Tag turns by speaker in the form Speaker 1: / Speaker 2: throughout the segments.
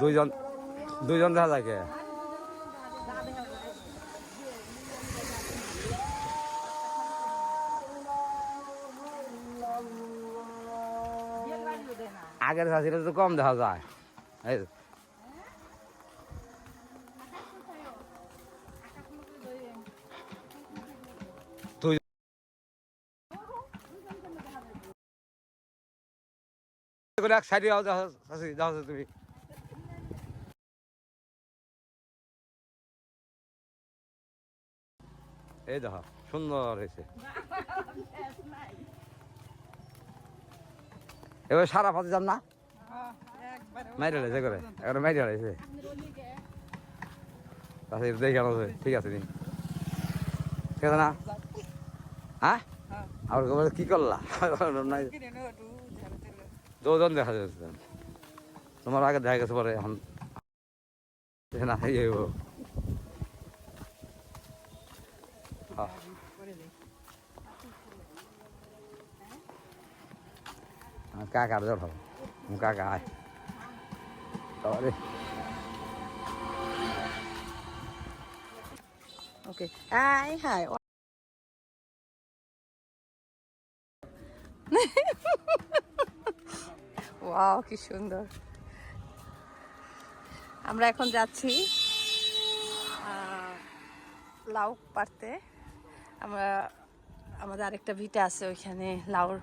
Speaker 1: দুইজন দুইজন দেখা যায় আগের শাশিটা তো কম দেখা যায় এই এক সাইডে যাও যাও তুমি এই দেখো, সুন্দর হয়েছে। এবার সারা পাতে যান না? মাইরে হয়েছে করে এখন মাইরে হয়েছে আচ্ছা দেখে আনো ঠিক আছে নি ঠিক আছে না? হ্যাঁ? আর কি করলা? দুজন দেখা যাচ্ছে। তোমার আগে দেখা গেছে পরে, এখন না ইয়ে হইবো। হ্যাঁ। আমার কাকার কাকা আয়।
Speaker 2: ওকে হাই ওয়াও কি সুন্দর। আমরা এখন যাচ্ছি লাউ পারতে আমরা, আমাদের আরেকটা ভিটা আছে, ওইখানে লাউর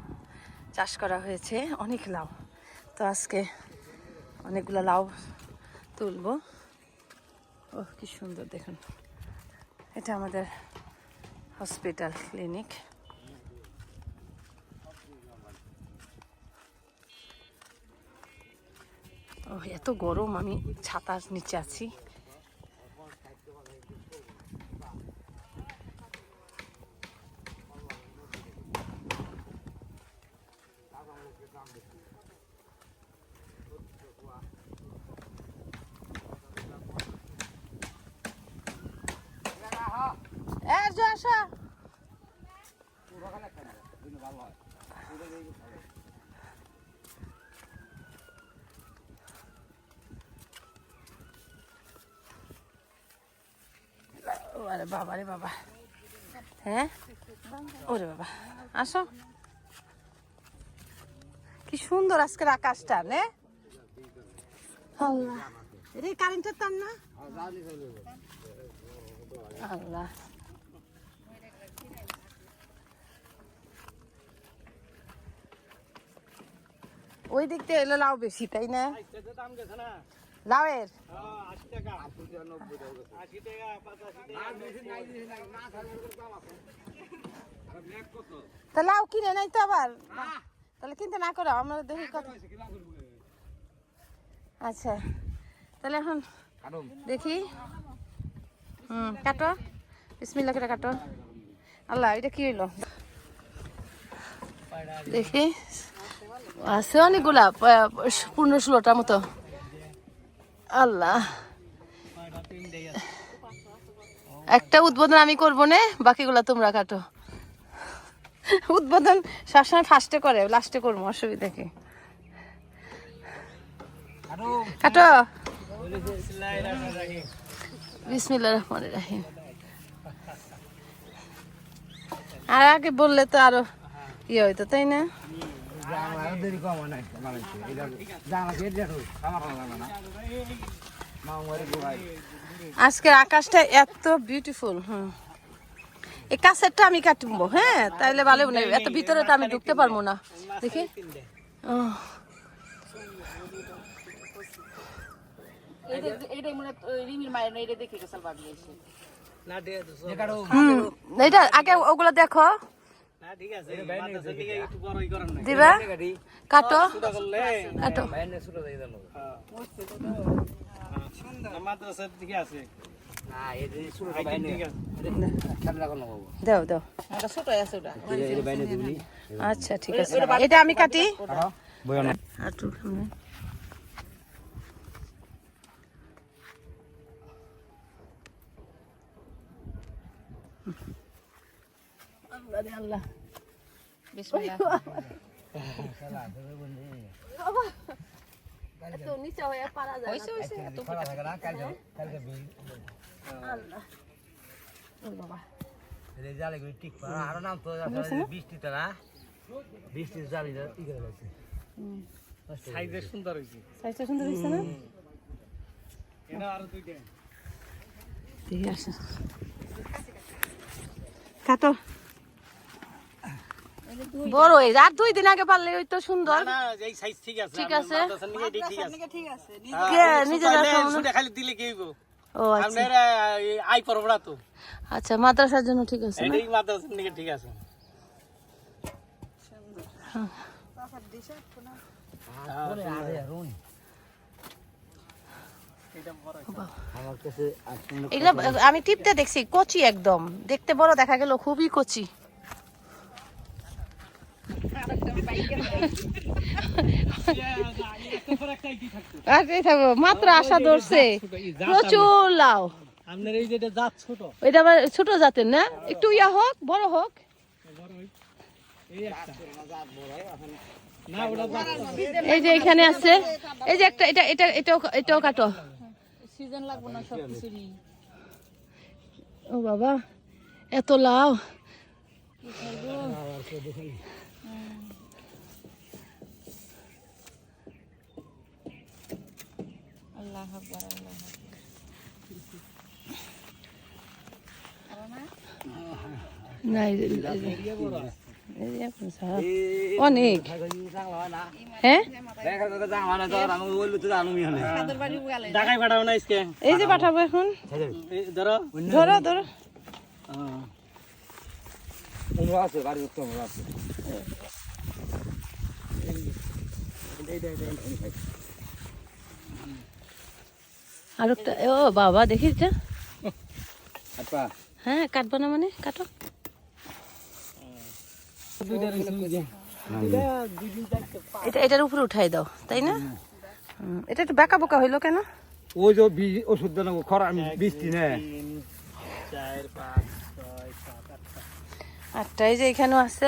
Speaker 2: চাষ করা হয়েছে, অনেক লাউ। তো আজকে অনেকগুলো লাউ তুলবো। ও কি সুন্দর, দেখুন। এটা আমাদের হসপিটাল ক্লিনিক। ও এত গরম, আমি ছাতার নিচে আছি এর যে আসা ও আরে বাবা রে বাবা। হ্যাঁ? ওরে বাবা। আসো। কি সুন্দর আজকের আকাশটা নে। আল্লাহ। এটা কারেন্টের তার না? আল্লাহ। ওই দিক থেকে এলো লাউ বেশি তাই না? লাউয়ের তা লাউ কিনে, নাই তো আবার? তাহলে কিনতে না করো আমরা দেখি কত। আচ্ছা তাহলে এখন দেখি। হুম, কাটো। বিসমিল্লা করে কাটো। আল্লাহ, এটা কি হইল? দেখি। আছে অনেকগুলা পনেরো ষোলোটার মতো। আল্লাহ। একটা উদ্বোধন আমি করব নে, বাকিগুলা তোমরা কাটো। উদ্বোধন সবসময় ফার্স্টে করে লাস্টে করব, অসুবিধা কি? কাটো। বিসমিল্লা রহমান রাহিম। আর আগে বললে তো আরও ইয়ে হইতো, তাই না?
Speaker 1: দেরি কম নাই বানাইছে এটা জানা কে দেখো আমার ভালো লাগে না মা
Speaker 2: আজকের আকাশটা এত বিউটিফুল হুম। এই কাছেরটা আমি কাটবো হ্যাঁ? তাইলে ভালো না এত ভিতরে তো আমি ঢুকতে পারব না। দেখি। এইটা আগে ওগুলো দেখো। দিবা? কাটো। কাটো। দাও দাও আচ্ছা ঠিক আছে। এটা আমি কাটি? হাঁটু সামনে। আল্লাহ। রে আল্লাহ বিসমিল্লাহ এত নিচে হয়ে পারা যায়
Speaker 1: ফাঁকা থাকে না কালকে কালকে বিল।
Speaker 2: আল্লাহ। ও বাবা।
Speaker 1: এই গুলি টিক পারা আর নাম তো বৃষ্টিতে না? বৃষ্টির জালি ই করে গেছে সাইজে সুন্দর হয়েছে
Speaker 2: সাইজটা সুন্দর হয়েছে না?
Speaker 1: এটা আরও দুইটা।
Speaker 2: দেখে আসে। কাটো। বড় হয়ে আর দুই দিন আগে পারলে ওই তো সুন্দর।
Speaker 3: না এই সাইজ ঠিক আছে
Speaker 2: ঠিক আছে।
Speaker 3: মাদ্রাসার নিয়ে ঠিক আছে।
Speaker 2: কে নিজে
Speaker 3: তাহলে
Speaker 2: রাখো না?
Speaker 3: শুনে খালি দিলে কি হইব?
Speaker 2: ও আচ্ছা। আচ্ছা মাদ্রাসার জন্য ঠিক আছে না?
Speaker 3: এটাই মাদ্রাসার নিয়ে ঠিক আছে।
Speaker 1: আমার কাছে
Speaker 2: এগুলো আমি টিপতে দেখছি কচি একদম। দেখতে বড় দেখা গেল খুবই কচি। থাকব, মাত্র আশা ধরছে। প্রচুর লাউ।
Speaker 3: ছোট
Speaker 2: এটা আবার ছোট জাতের না? একটু ইয়া হোক বড় হোক। এই যে এখানে আছে। এই যে একটা এটা এটা এটাও এটাও কাটো। ও বাবা এত লাউ
Speaker 4: আল্লাহ আকবার আল্লাহ আকবার।
Speaker 2: না এই যে- এই যে- এই যে এখন সারা- অনেক হ্যাঁ
Speaker 1: দেখা তো জানা মানে তো আমি বলব তো জানুমি হলে
Speaker 3: ঢাকায় পাঠাবো না আজকে
Speaker 2: এই যে পাঠাবো এখন
Speaker 3: ধরো
Speaker 2: ধরো ধরো
Speaker 1: আছে বাড়ি তোমরা আছে
Speaker 2: আর একটা ও বাবা দেখিস যা। হ্যাঁ কাটবো না মানে? কাটো। এটা এটার উপরে উঠাই দাও তাই না? এটা একটু বেকা বোকা হইল কেন?
Speaker 1: ওই যে বীজ ওষুধ দেন খরা বৃষ্টি নে।
Speaker 3: চার পাঁচ ছয় সাত আট
Speaker 2: আটটা এই যে এখানেও আছে।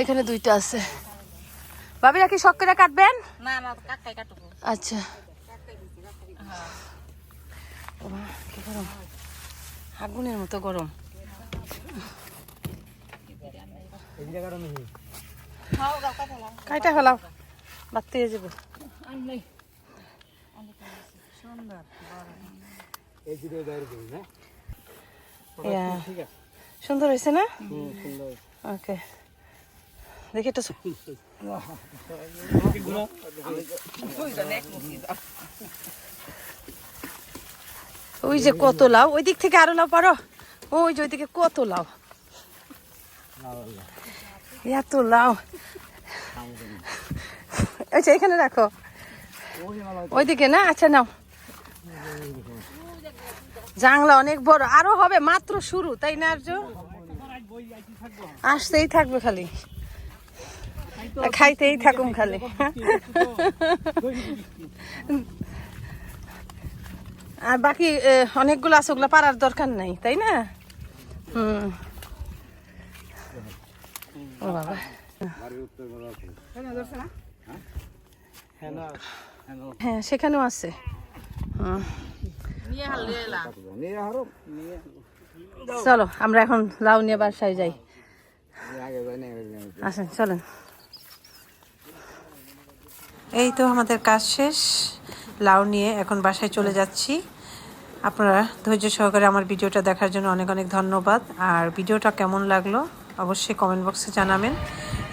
Speaker 2: এখানে দুইটা আছে। ভাবিরা কি শখ করে কাটবেন?
Speaker 4: না না কাকাই কাটবো
Speaker 2: আচ্ছা। বাবা, কি গরম? আগুনের মতো গরম। কাইটা ফেলাও বাড়তে যাব। সুন্দর হয়েছে না?
Speaker 3: হুম সুন্দর
Speaker 2: ওকে দেখি ওই যে কত লাউ, ওই দিক থেকে আরও লাউ পারো? ওই যে ওইদিকে কত লাউ? এত লাউ। আচ্ছা এখানে রাখো। ওইদিকে না? আচ্ছা নাও। জাংলা অনেক বড়। আরও হবে, মাত্র শুরু, তাই না আসতেই থাকবে খালি। খাইতেই থাকুম খালি। আর বাকি অনেকগুলো আছে, ওগুলো পারার দরকার নাই, তাই না? হুম।
Speaker 3: হ্যাঁ
Speaker 2: সেখানেও আছে। চলো, আমরা এখন লাউ নিয়ে বাসায় যাই। আসেন, চলেন।
Speaker 5: এই তো আমাদের কাজ শেষ। লাউ নিয়ে এখন বাসায় চলে যাচ্ছি। আপনারা ধৈর্য সহকারে আমার ভিডিওটা দেখার জন্য অনেক অনেক ধন্যবাদ। আর ভিডিওটা কেমন লাগল অবশ্যই কমেন্ট বক্সে জানাবেন।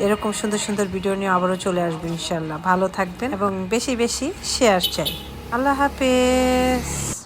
Speaker 5: এরকম সুন্দর সুন্দর ভিডিও নিয়ে আবারও চলে আসবে ইনশাল্লাহ ভালো থাকবেন এবং বেশি বেশি শেয়ার চাই। আল্লাহ হাফেজ।